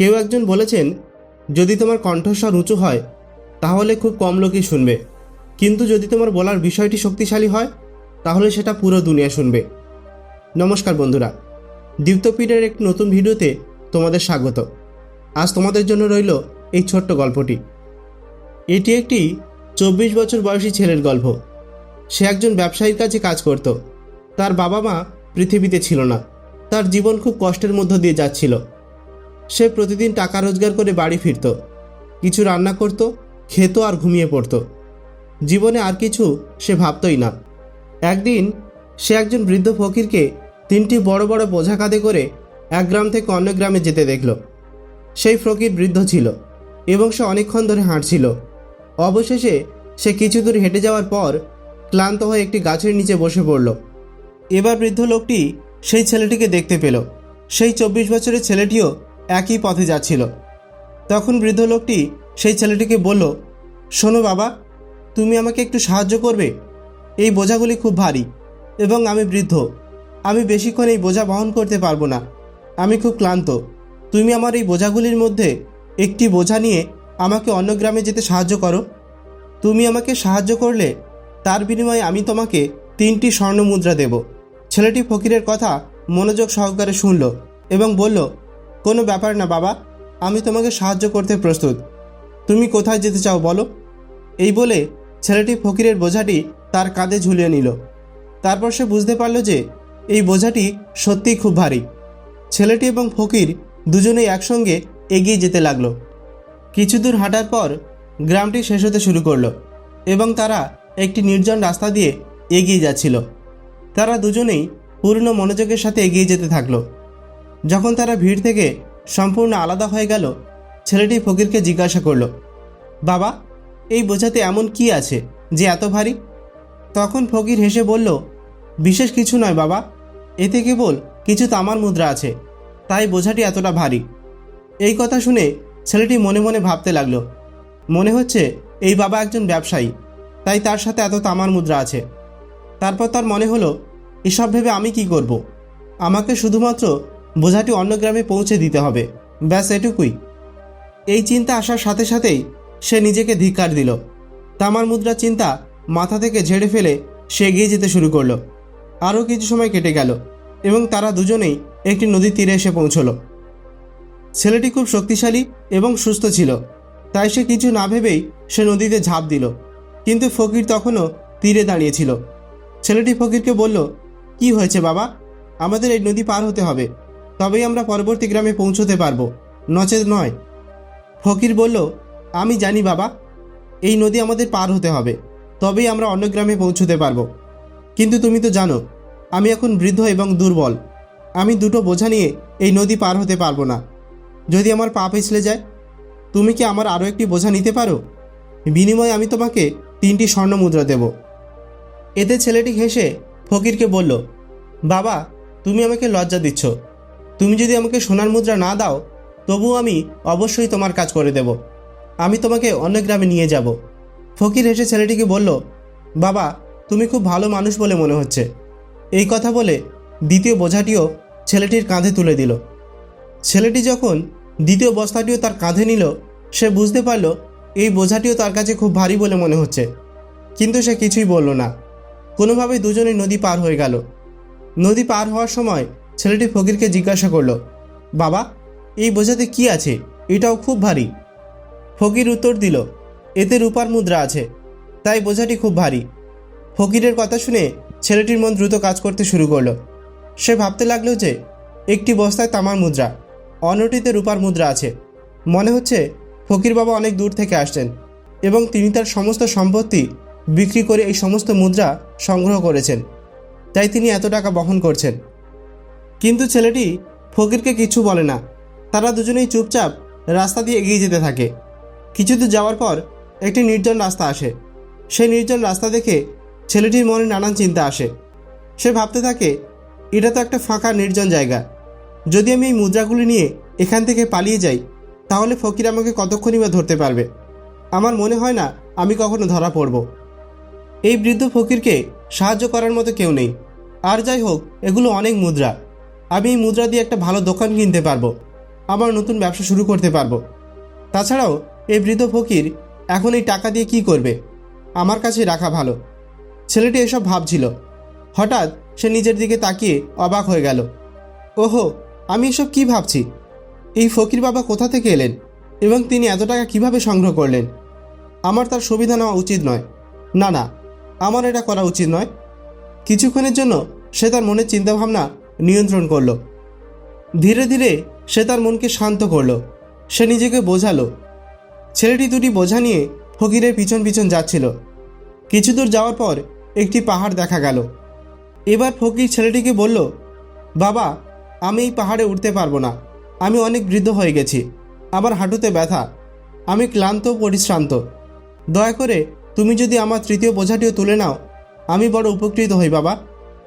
কেউ একজন বলেছেন, যদি তোমার কণ্ঠস্বর উঁচু হয়, তাহলে খুব কম লোকই শুনবে। কিন্তু যদি তোমার বলার বিষয়টি শক্তিশালী হয়, তাহলে সেটা পুরো দুনিয়া শুনবে। নমস্কার বন্ধুরা। দীপ্তপীঠের একটি নতুন ভিডিওতে তোমাদের স্বাগত। আজ তোমাদের জন্য রইল এই ছোট্ট গল্পটি। এটি একটি চব্বিশ বছর বয়সী ছেলের গল্প। সে একজন ব্যবসায়ীর কাছে কাজ করত। তার বাবা মা পৃথিবীতে ছিল না। তার জীবন খুব কষ্টের মধ্য দিয়ে যাচ্ছিল। সে প্রতিদিন টাকা রোজগার করে বাড়ি ফিরত। কিছু রান্না করত, খেত আর ঘুমিয়ে পড়ত। জীবনে আর কিছু সে ভাবতই না। একদিন সে একজন বৃদ্ধ ফকিরকে তিনটি বড় বড় বোঝা কাঁধে করে এক গ্রাম থেকে অন্য গ্রামে যেতে দেখল। সেই ফকির বৃদ্ধ ছিল এবং সে অনেকক্ষণ ধরে হাঁটছিল। অবশেষে সে কিছু দূর হেঁটে যাওয়ার পর ক্লান্ত হয়ে একটি গাছের নিচে বসে পড়ল। এবার বৃদ্ধ লোকটি সেই ছেলেটিকে দেখতে পেল। সেই চব্বিশ বছরের ছেলেটিও একই পথে যাচ্ছিল। তখন বৃদ্ধ লোকটি সেই ছেলেটিকে বলল, শোনো বাবা, তুমি আমাকে একটু সাহায্য করবে। এই বোঝাগুলি খুব ভারী এবং আমি বৃদ্ধ। আমি বেশিক্ষণ এই বোঝা বহন করতে পারব না। আমি খুব ক্লান্ত। তুমি আমার এই বোঝাগুলির মধ্যে একটি বোঝা নিয়ে আমাকে অন্য গ্রামে যেতে সাহায্য করো। তুমি আমাকে সাহায্য করলে তার বিনিময়ে আমি তোমাকে তিনটি স্বর্ণ মুদ্রা দেব। ছেলেটি ফকিরের কথা মনোযোগ সহকারে শুনল এবং বলল কোনো ব্যাপার না, বাবা। আমি তোমাকে সাহায্য করতে প্রস্তুত। তুমি কোথায় যেতে চাও, বলো? এই বলে ছেলেটি ফকিরের বোঝাটি তার কাঁধে ঝুলিয়ে নিল। তারপর সে বুঝতে পারল যে এই বোঝাটি সত্যিই খুব ভারী। ছেলেটি এবং ফকির দুজনেই একসঙ্গে এগিয়ে যেতে লাগল। কিছু দূর হাঁটার পর গ্রামটি শেষ হতে শুরু করল এবং তারা একটি নির্জন রাস্তা দিয়ে এগিয়ে যাচ্ছিল। তারা দুজনেই পূর্ণ মনোযোগের সাথে এগিয়ে যেতে থাকল। যখন তারা ভিড় থেকে সম্পূর্ণ আলাদা হয়ে গেল, ছেলেটি ফকিরকে জিজ্ঞাসা করল, বাবা, এই বোঝাতে এমন কি আছে যে এত ভারী? তখন ফকির হেসে বলল, বিশেষ কিছু নয় বাবা, এতে কেবল কিছু তামার মুদ্রা আছে, তাই বোঝাটি এতটা ভারী। এই কথা শুনে ছেলেটি মনে মনে ভাবতে লাগল, মনে হচ্ছে এই বাবা একজন ব্যবসায়ী, তাই তার সাথে এত তামার মুদ্রা আছে। তারপর তার মনে হলো, এসব ভেবে আমি কি করব। আমাকে শুধুমাত্র বোঝাটি অন্য গ্রামে পৌঁছে দিতে হবে। ব্যাস এটুকুই। এই চিন্তা আসার সাথে সাথেই সে নিজেকে ধিক্কার দিল। তামার মুদ্রা চিন্তা মাথা থেকে ঝেড়ে ফেলে সে এগিয়ে যেতে শুরু করল। আরও কিছু সময় কেটে গেল এবং তারা দুজনেই একটি নদীর তীরে এসে পৌঁছলো। ছেলেটি খুব শক্তিশালী এবং সুস্থ ছিল, তাই সে কিছু না ভেবেই সে নদীতে ঝাঁপ দিল। কিন্তু ফকির তখনও তীরে দাঁড়িয়েছিল ছেলেটি ফকিরকে বলল, কি হয়েছে বাবা? আমাদের এই নদী পার হতে হবে। তবেই আমরা পরবর্তী গ্রামে পৌঁছতে পারব। নচেত নয়। ফকির বলল, আমি জানি বাবা, এই নদী আমাদের পার হতে হবে। তবেই আমরা অন্য গ্রামে পৌঁছতে পারব। কিন্তু তুমি তো জানো, আমি এখন বৃদ্ধ এবং দুর্বল। আমি দুটো বোঝা নিয়ে এই নদী পার হতে পারব না। যদি আমার পা পিছলে যায়, তুমি কি আমার আরও একটি বোঝা নিতে পারো? বিনিময়ে আমি তোমাকে তিনটি স্বর্ণ মুদ্রা দেব। এতে ছেলেটি হেসে ফকিরকে বলল, বাবা, তুমি আমাকে লজ্জা দিচ্ছ। তুমি যদি আমাকে সোনার মুদ্রা না দাও, তবুও আমি অবশ্যই তোমার কাজ করে দেব। আমি তোমাকে অন্য গ্রামে নিয়ে যাব। ফকির হেসে ছেলেটিকে বলল, বাবা, তুমি খুব ভালো মানুষ বলে মনে হচ্ছে। এই কথা বলে দ্বিতীয় বোঝাটিও ছেলেটির কাঁধে তুলে দিল। ছেলেটি যখন দ্বিতীয় বস্তাটিও তার কাঁধে নিল, সে বুঝতে পারল, এই বোঝাটিও তার কাছে খুব ভারী বলে মনে হচ্ছে। কিন্তু সে কিছুই বলল না। কোনোভাবেই দুজনেই নদী পার হয়ে গেল। নদী পার হওয়ার সময় ছেলেটি ফকিরকে জিজ্ঞাসা করল, বাবা, এই বোঝাতে কি আছে? এটাও খুব ভারী। ফকির উত্তর দিল, এতে রূপার মুদ্রা আছে, তাই বোঝাটি খুব ভারী। ফকিরের কথা শুনে ছেলেটির মন দ্রুত কাজ করতে শুরু করল। সে ভাবতে লাগল যে, একটি বস্তায় তামার মুদ্রা, অন্যটিতে রূপার মুদ্রা আছে। মনে হচ্ছে ফকির বাবা অনেক দূর থেকে আসছেন এবং তিনি তার সমস্ত সম্পত্তি বিক্রি করে এই সমস্ত মুদ্রা সংগ্রহ করেছেন। তাই তিনি এত টাকা বহন করছেন। কিন্তু ছেলেটি ফকিরকে কিছু বলে না। তারা দুজনেই চুপচাপ রাস্তা দিয়ে এগিয়ে যেতে থাকে। কিছু দূর যাওয়ার পর একটি নির্জন রাস্তা আসে। সেই নির্জন রাস্তা দেখে ছেলেটির মনে নানান চিন্তা আসে। সে ভাবতে থাকে, এটা তো একটা ফাঁকা নির্জন জায়গা। যদি আমি এই মুদ্রাগুলি নিয়ে এখান থেকে পালিয়ে যাই, তাহলে ফকির আমাকে কতক্ষণই বা ধরতে পারবে? আমার মনে হয় না আমি কখনো ধরা পড়ব। এই বৃদ্ধ ফকিরকে সাহায্য করার মতো কেউ নেই। আর যাই হোক, এগুলো অনেক মুদ্রা। আমি এই মুদ্রা দিয়ে একটা ভালো দোকান কিনতে পারব। আমার নতুন ব্যবসা শুরু করতে পারব। তাছাড়াও, এই বৃদ্ধ ফকির এখন এই টাকা দিয়ে কি করবে? আমার কাছে রাখা ভালো। ছেলেটি এসব ভাবছিল। হঠাৎ সে নিজের দিকে তাকিয়ে অবাক হয়ে গেল। ওহো, আমি এসব কি ভাবছি? এই ফকির বাবা কোথা থেকে এলেন? এবং তিনি এত টাকা কীভাবে সংগ্রহ করলেন? আমার তার সুবিধা নেওয়া উচিত নয়। না না, আমার এটা করা উচিত নয়। কিছুক্ষণের জন্য সে তার মনের চিন্তাভাবনা নিয়ন্ত্রণ করল। ধীরে ধীরে সে তার মনকে শান্ত করল। সে নিজেকে বোঝালো। ছেলেটি দুটি বোঝা নিয়ে ফকিরের পিছন পিছন যাচ্ছিল। কিছু দূর যাওয়ার পর একটি পাহাড় দেখা গেল। এবার ফকির ছেলেটিকে বলল, বাবা, আমি এই পাহাড়ে উঠতে পারব না। আমি অনেক বৃদ্ধ হয়ে গেছি। আমার হাঁটুতে ব্যথা। আমি ক্লান্ত পরিশ্রান্ত। দয়া করে তুমি যদি আমার তৃতীয় বোঝাটিও তুলে নাও, আমি বড় উপকৃত হই বাবা।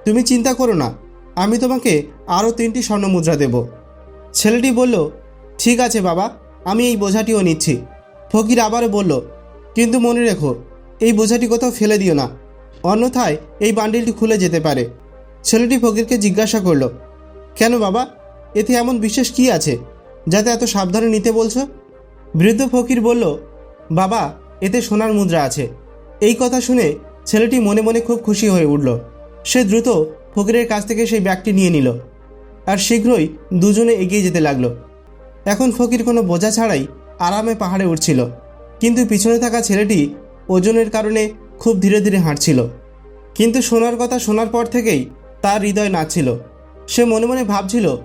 তুমি চিন্তা করো না। আমি তোমাকে আরও তিনটি স্বর্ণ মুদ্রা দেব। ছেলেটি বলল, ঠিক আছে বাবা, আমি এই বোঝাটিও নিচ্ছি। ফকির আবারও বলল, কিন্তু মনে রেখো, এই বোঝাটি কোথাও ফেলে দিও না। অন্যথায় এই বান্ডিলটি খুলে যেতে পারে। ছেলেটি ফকিরকে জিজ্ঞাসা করল, কেন বাবা, এতে এমন বিশেষ কি আছে, যাতে এত সাবধানে নিতে বলছো? বৃদ্ধ ফকির বলল, বাবা, এতে সোনার মুদ্রা আছে। এই কথা শুনে ছেলেটি মনে মনে খুব খুশি হয়ে উঠল। সে দ্রুত ফকিরের কাছ থেকে সেই ব্যাগটি নিয়ে নিল। আর শীঘ্রই দুজনে এগিয়ে যেতে লাগল। এখন ফকির কোনো বোঝা ছাড়াই আরামে পাহাড়ে উঠছিল। কিন্তু পিছনে থাকা ছেলেটি ওজনের কারণে খুব ধীরে ধীরে হাঁটছিল। কিন্তু শোনার কথা শোনার পর থেকেই তার হৃদয় নাচছিল। সে মনে মনে ভাবছিল,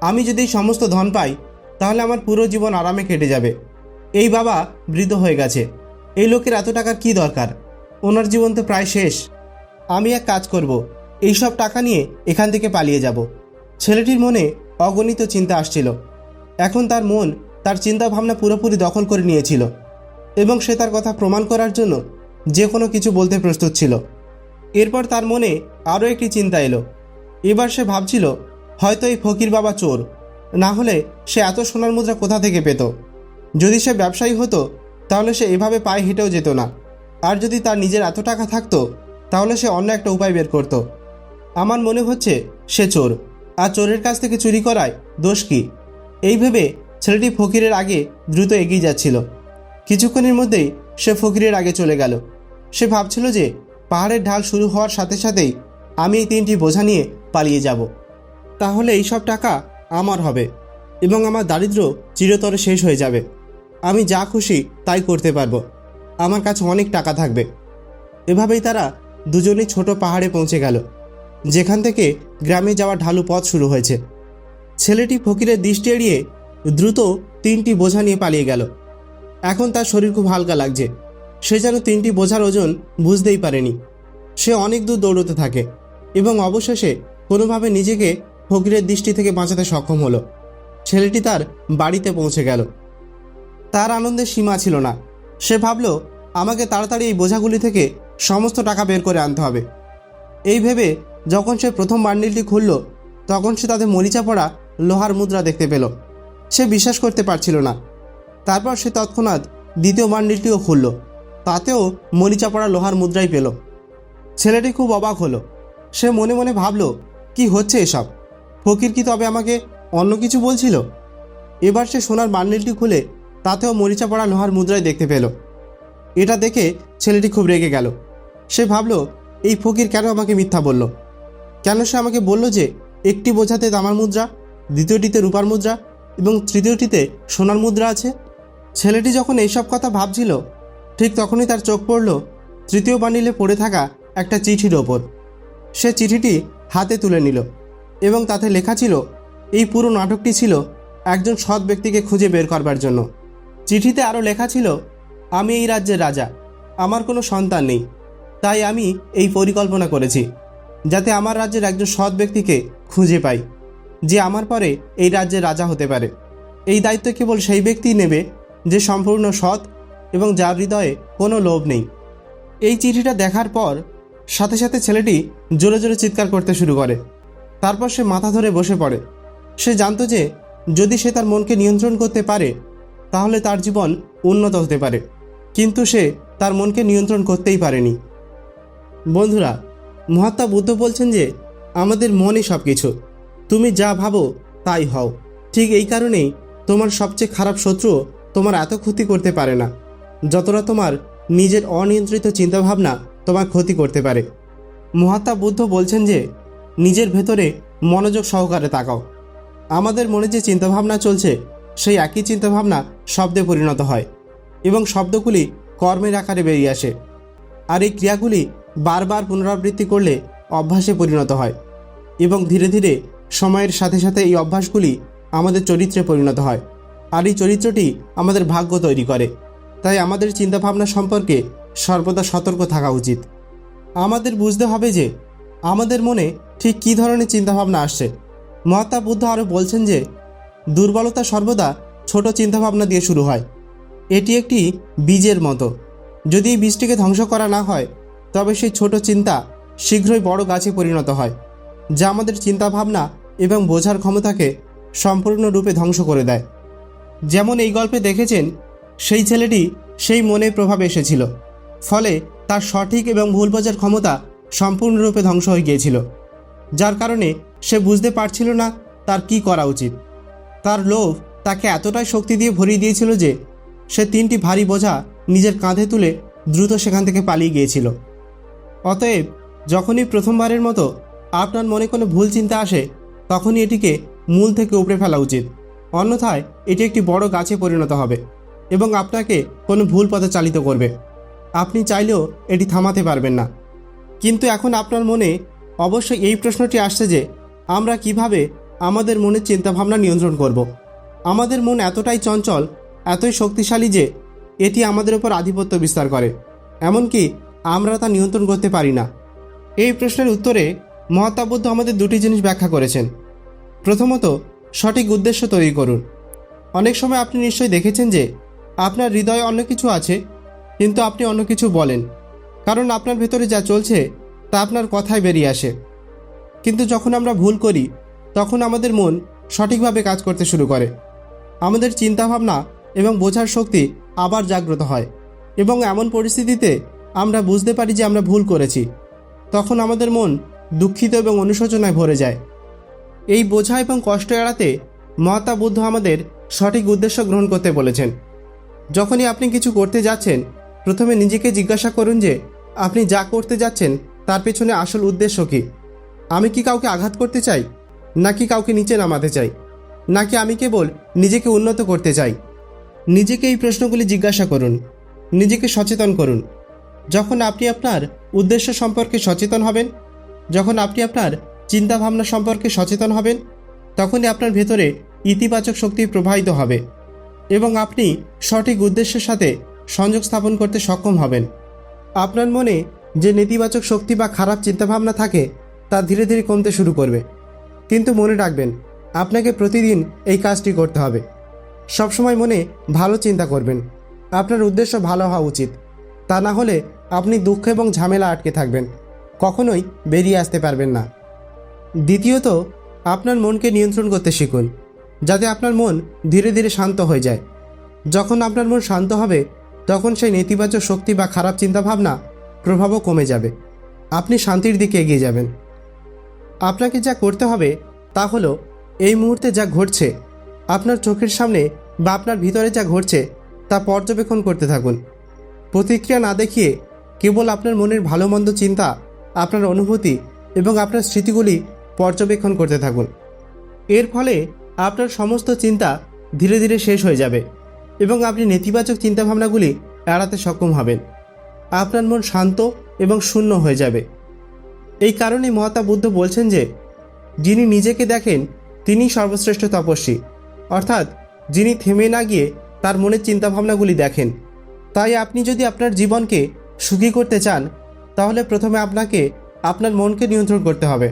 আমি যদি সমস্ত ধন পাই, তাহলে আমার পুরো জীবন আরামে কেটে যাবে। এই বাবা বৃদ্ধ হয়ে গেছে। এই লোকের এত টাকার কি দরকার? ওনার জীবন তো প্রায় শেষ। আমি এক কাজ করব। এই সব টাকা নিয়ে এখান থেকে পালিয়ে যাব। ছেলেটির মনে অগণিত চিন্তা আসছিল। এখন তার মন তার চিন্তা ভাবনা পুরোপুরি দখল করে নিয়েছিল এবং সে তার কথা প্রমাণ করার জন্য যে কোনো কিছু বলতে প্রস্তুত ছিল। এরপর তার মনে আরও একটি চিন্তা এলো। এবার সে ভাবছিল, হয়তো এই ফকির বাবা চোর। না হলে সে এত সোনার মুদ্রা কোথা থেকে পেত? যদি সে ব্যবসায়ী হতো, তাহলে সে এভাবে পায়ে হেঁটেও যেত না। আর যদি তার নিজের এত টাকা থাকতো, তাহলে সে অন্য একটা উপায় বের করত। আমার মনে হচ্ছে সে চোর। আর চোরের কাছ থেকে চুরি করায় দোষ কি? এই ভেবে ছেলেটি ফকিরের আগে দ্রুত এগিয়ে যাচ্ছিল। কিছুক্ষণের মধ্যেই সে ফকিরের আগে চলে গেল। সে ভাবছিল যে পাহাড়ের ঢাল শুরু হওয়ার সাথে সাথেই আমি এই তিনটি বোঝা নিয়ে পালিয়ে যাব। তাহলে এই সব টাকা আমার হবে এবং আমার দারিদ্র চিরতরে শেষ হয়ে যাবে। আমি যা খুশি তাই করতে পারব। আমার কাছে অনেক টাকা থাকবে। এভাবেই তারা দুজনেই ছোট পাহাড়ে পৌঁছে গেল। যেখান থেকে গ্রামে যাওয়ার ঢালু পথ শুরু হয়েছে। ছেলেটি ফকিরের দৃষ্টি এড়িয়ে দ্রুত তিনটি বোঝা নিয়ে পালিয়ে গেল। এখন তার শরীর খুব হালকা লাগছে। সে যেন তিনটি বোঝার ওজন বুঝতেই পারেনি। সে অনেক দূর দৌড়তে থাকে এবং অবশেষে কোনোভাবে নিজেকে ফকিরের দৃষ্টি থেকে বাঁচাতে সক্ষম হলো। ছেলেটি তার বাড়িতে পৌঁছে গেল। তার আনন্দের সীমা ছিল না। সে ভাবল, আমাকে তাড়াতাড়ি এই বোঝাগুলি থেকে সমস্ত টাকা বের করে আনতে হবে। এই ভেবে যখন সে প্রথম বান্ডিলটি খুলল, তখন সে তাদের মরিচা পড়া লোহার মুদ্রা দেখতে পেল। সে বিশ্বাস করতে পারছিল না। তারপর সে তৎক্ষণাৎ দ্বিতীয় বান্ডিলটিও খুলল, তাতেও মরিচা পড়া লোহার মুদ্রাই পেল। ছেলেটি খুব অবাক হলো। সে মনে মনে ভাবল, কি হচ্ছে এসব? ফকির কি তবে আমাকে অন্য কিছু বলছিল? এবার সে সোনার বান্ডিলটি খুলে তাতেও মরিচা পড়া লোহার মুদ্রাই দেখতে পেল। এটা দেখে ছেলেটি খুব রেগে গেল। সে ভাবল, এই ফকির কেন আমাকে মিথ্যা বলল? কেন সে আমাকে বলল যে একটি বোঝাতে তামার মুদ্রা, দ্বিতীয়টিতে রূপার মুদ্রা এবং তৃতীয়টিতে সোনার মুদ্রা আছে? ছেলেটি যখন এইসব কথা ভাবছিল, ঠিক তখনই তার চোখ পড়ল তৃতীয় বান্ডিলে পড়ে থাকা একটা চিঠির ওপর। সে চিঠিটি হাতে তুলে নিল এবং তাতে লেখা ছিল, এই পুরো নাটকটি ছিল একজন সৎ ব্যক্তিকে খুঁজে বের করবার জন্য। চিঠিতে আরও লেখা ছিল, আমি এই রাজ্যের রাজা, আমার কোনো সন্তান নেই, তাই আমি এই পরিকল্পনা করেছি। যাতে আমার রাজ্যের একজন সৎ ব্যক্তিকে খুঁজে পাই, যে আমার পরে এই রাজ্যের রাজা হতে পারে। এই দায়িত্ব কেবল সেই ব্যক্তিই নেবে যে সম্পূর্ণ সৎ এবং যার হৃদয়ে কোনো লোভ নেই। এই চিঠিটা দেখার পর সাথে সাথে ছেলেটি জোরে জোরে চিৎকার করতে শুরু করে। তারপর সে মাথা ধরে বসে পড়ে। সে জানতো যে যদি সে তার মনকে নিয়ন্ত্রণ করতে পারে, তাহলে তার জীবন উন্নত হতে পারে। কিন্তু সে তার মনকে নিয়ন্ত্রণ করতেই পারেনি। বন্ধুরা মহাত্মা বুদ্ধ বলছেন যে, আমাদের মনই সব কিছু তুমি যা ভাবো, তাই হও। ঠিক এই কারণেই তোমার সবচেয়ে খারাপ শত্রু তোমার এত ক্ষতি করতে পারে না। যতটা তোমার নিজের অনিয়ন্ত্রিত চিন্তাভাবনা তোমার ক্ষতি করতে পারে। মহাত্মা বুদ্ধ বলছেন যে, নিজের ভেতরে মনোযোগ সহকারে তাকাও। আমাদের মনে যে চিন্তাভাবনা চলছে, সেই একই চিন্তাভাবনা শব্দে পরিণত হয় এবং শব্দগুলি কর্মের আকারে বেরিয়ে আসে। আর এই ক্রিয়াগুলি বারবার পুনরাবৃত্তি করলে অভ্যাসে পরিণত হয় এবং ধীরে ধীরে সময়ের সাথে সাথে এই অভ্যাসগুলি আমাদের চরিত্রে পরিণত হয়। আর এই চরিত্রটি আমাদের ভাগ্য তৈরি করে। তাই আমাদের চিন্তাভাবনা সম্পর্কে সর্বদা সতর্ক থাকা উচিত। আমাদের বুঝতে হবে যে আমাদের মনে ঠিক কী ধরনের চিন্তাভাবনা আসছে। মহাত্মা বুদ্ধ আরও বলছেন যে দুর্বলতা সর্বদা ছোট চিন্তাভাবনা দিয়ে শুরু হয়। এটি একটি বীজের মতো। যদি এই বীজটিকে ধ্বংস করা না হয় তবে সেই ছোট চিন্তা শীঘ্রই বড় গাছে পরিণত হয়, যা আমাদের চিন্তাভাবনা এবং বোঝার ক্ষমতাকে সম্পূর্ণরূপে ধ্বংস করে দেয়। যেমন এই গল্পে দেখেছেন, সেই ছেলেটি সেই মনে প্রভাব এসেছিল, ফলে তার সঠিক এবং ভুল বোঝার ক্ষমতা সম্পূর্ণরূপে ধ্বংস হয়ে গিয়েছিল, যার কারণে সে বুঝতে পারছিল না তার কি করা উচিত। তার লোভ তাকে এতটাই শক্তি দিয়ে ভরিয়ে দিয়েছিল যে সে তিনটি ভারী বোঝা নিজের কাঁধে তুলে দ্রুত সেখান থেকে পালিয়ে গিয়েছিল। অতএব যখনই প্রথমবারের মতো আপনার মনে কোনো ভুল চিন্তা আসে, তখনই এটিকে মূল থেকে উপড়ে ফেলা উচিত। অন্যথায় এটি একটি বড় গাছে পরিণত হবে এবং আপনাকে কোনো ভুল পথে চালিত করবে। আপনি চাইলেও এটি থামাতে পারবেন না। কিন্তু এখন আপনার মনে অবশ্যই এই প্রশ্নটি আসছে যে, আমরা কীভাবে আমাদের মনের চিন্তাভাবনা নিয়ন্ত্রণ করব। আমাদের মন এতটাই চঞ্চল, এতই শক্তিশালী যে, এটি আমাদের উপর আধিপত্য বিস্তার করে। এমনকি আমরা তা নিয়ন্ত্রণ করতে পারি না। এই প্রশ্নের উত্তরে মহাত্মা বুদ্ধ আমাদের দুটি জিনিস ব্যাখ্যা করেছেন। প্রথমত, সঠিক উদ্দেশ্য তৈরি করুন। অনেক সময় আপনি নিশ্চয়ই দেখেছেন যে আপনার হৃদয়ে অন্য কিছু আছে, কিন্তু আপনি অন্য কিছু বলেন। কারণ আপনার ভেতরে যা চলছে, তা আপনার কথায় বেরিয়ে আসে। কিন্তু যখন আমরা ভুল করি, তখন আমাদের মন সঠিকভাবে কাজ করতে শুরু করে। আমাদের চিন্তাভাবনা এবং বোঝার শক্তি আবার জাগ্রত হয় এবং এমন পরিস্থিতিতে আমরা বুঝতে পারি যে আমরা ভুল করেছি। তখন আমাদের মন দুঃখিত এবং অনুশোচনায় ভরে যায়। এই বোঝা এবং কষ্ট এড়াতে মহাত্মা বুদ্ধ আমাদের সঠিক উদ্দেশ্য গ্রহণ করতে বলেছেন। যখনই আপনি কিছু করতে যাচ্ছেন, প্রথমে নিজেকে জিজ্ঞাসা করুন যে, আপনি যা করতে যাচ্ছেন, তার পেছনে আসল উদ্দেশ্য কী? আমি কি কাউকে আঘাত করতে চাই? নাকি কাউকে নিচে নামাতে চাই? নাকি আমি কেবল নিজেকে উন্নত করতে চাই? নিজেকে এই প্রশ্নগুলি জিজ্ঞাসা করুন। নিজেকে সচেতন করুন। যখন আপনি আপনার উদ্দেশ্য সম্পর্কে সচেতন হবেন, যখন আপনি আপনার চিন্তাভাবনা সম্পর্কে সচেতন হবেন, তখনই আপনার ভেতরে ইতিবাচক শক্তি প্রবাহিত হবে এবং আপনি সঠিক উদ্দেশ্যের সাথে সংযোগ স্থাপন করতে সক্ষম হবেন। আপনার মনে যে নেতিবাচক শক্তি বা খারাপ চিন্তাভাবনা থাকে, তা ধীরে ধীরে কমতে শুরু করবে। কিন্তু মনে রাখবেন, আপনাকে প্রতিদিন এই কাজটি করতে হবে। সবসময় মনে ভালো চিন্তা করবেন। আপনার উদ্দেশ্য ভালো হওয়া উচিত। তা না হলে আপনি দুঃখ এবং ঝামেলা আটকে থাকবেন। কখনোই বেরিয়ে আসতে পারবেন না। দ্বিতীয়ত, আপনার মনকে নিয়ন্ত্রণ করতে শিখুন, যাতে আপনার মন ধীরে ধীরে শান্ত হয়ে যায়। যখন আপনার মন শান্ত হবে, তখন সেই নেতিবাচক শক্তি বা খারাপ চিন্তাভাবনা প্রভাবও কমে যাবে। আপনি শান্তির দিকে এগিয়ে যাবেন। আপনাকে যা করতে হবে তা হলো, এই মুহূর্তে যা ঘটছে, আপনার চোখের সামনে বা আপনার ভিতরে যা ঘটছে তা পর্যবেক্ষণ করতে থাকুন। প্রতিক্রিয়া না দেখিয়ে কেবল আপনার মনের ভালো মন্দ চিন্তা, আপনার অনুভূতি এবং আপনার স্মৃতিগুলি পর্যবেক্ষণ করতে থাকুন। এর ফলে আপনার সমস্ত চিন্তা ধীরে ধীরে শেষ হয়ে যাবে এবং আপনি নেতিবাচক চিন্তাভাবনাগুলি এড়াতে সক্ষম হবেন। আপনার মন শান্ত এবং শূন্য হয়ে যাবে। এই কারণে মহাতা বুদ্ধ বলছেন যে, যিনি নিজেকে দেখেন, তিনি সর্বশ্রেষ্ঠ তপস্বী। অর্থাৎ যিনি থেমে না গিয়ে তার মনের চিন্তাভাবনাগুলি দেখেন। তাই আপনি যদি আপনার জীবনকে সুখী করতে চান, তাহলে প্রথমে আপনাকে আপনার মনকে নিয়ন্ত্রণ করতে হবে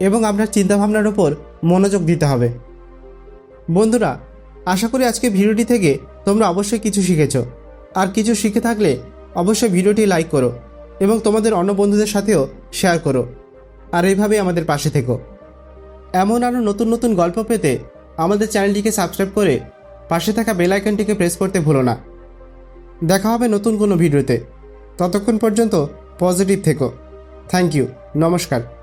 এবং আপনার চিন্তাভাবনার ওপর মনোযোগ দিতে হবে। বন্ধুরা, আশা করি আজকে ভিডিওটি থেকে তোমরা অবশ্যই কিছু শিখেছ। আর কিছু শিখে থাকলে অবশ্যই ভিডিওটি লাইক করো এবং তোমাদের অন্য বন্ধুদের সাথেও শেয়ার করো। আর এইভাবেই আমাদের পাশে থেকো। এমন আরও নতুন নতুন গল্প পেতে আমাদের চ্যানেলটিকে সাবস্ক্রাইব করে পাশে থাকা বেল আইকনটিকে প্রেস করতে ভুলো না। দেখা হবে নতুন কোনো ভিডিওতে। ততক্ষণ পর্যন্ত পজিটিভ থেকো। Thank you. নমস্কার।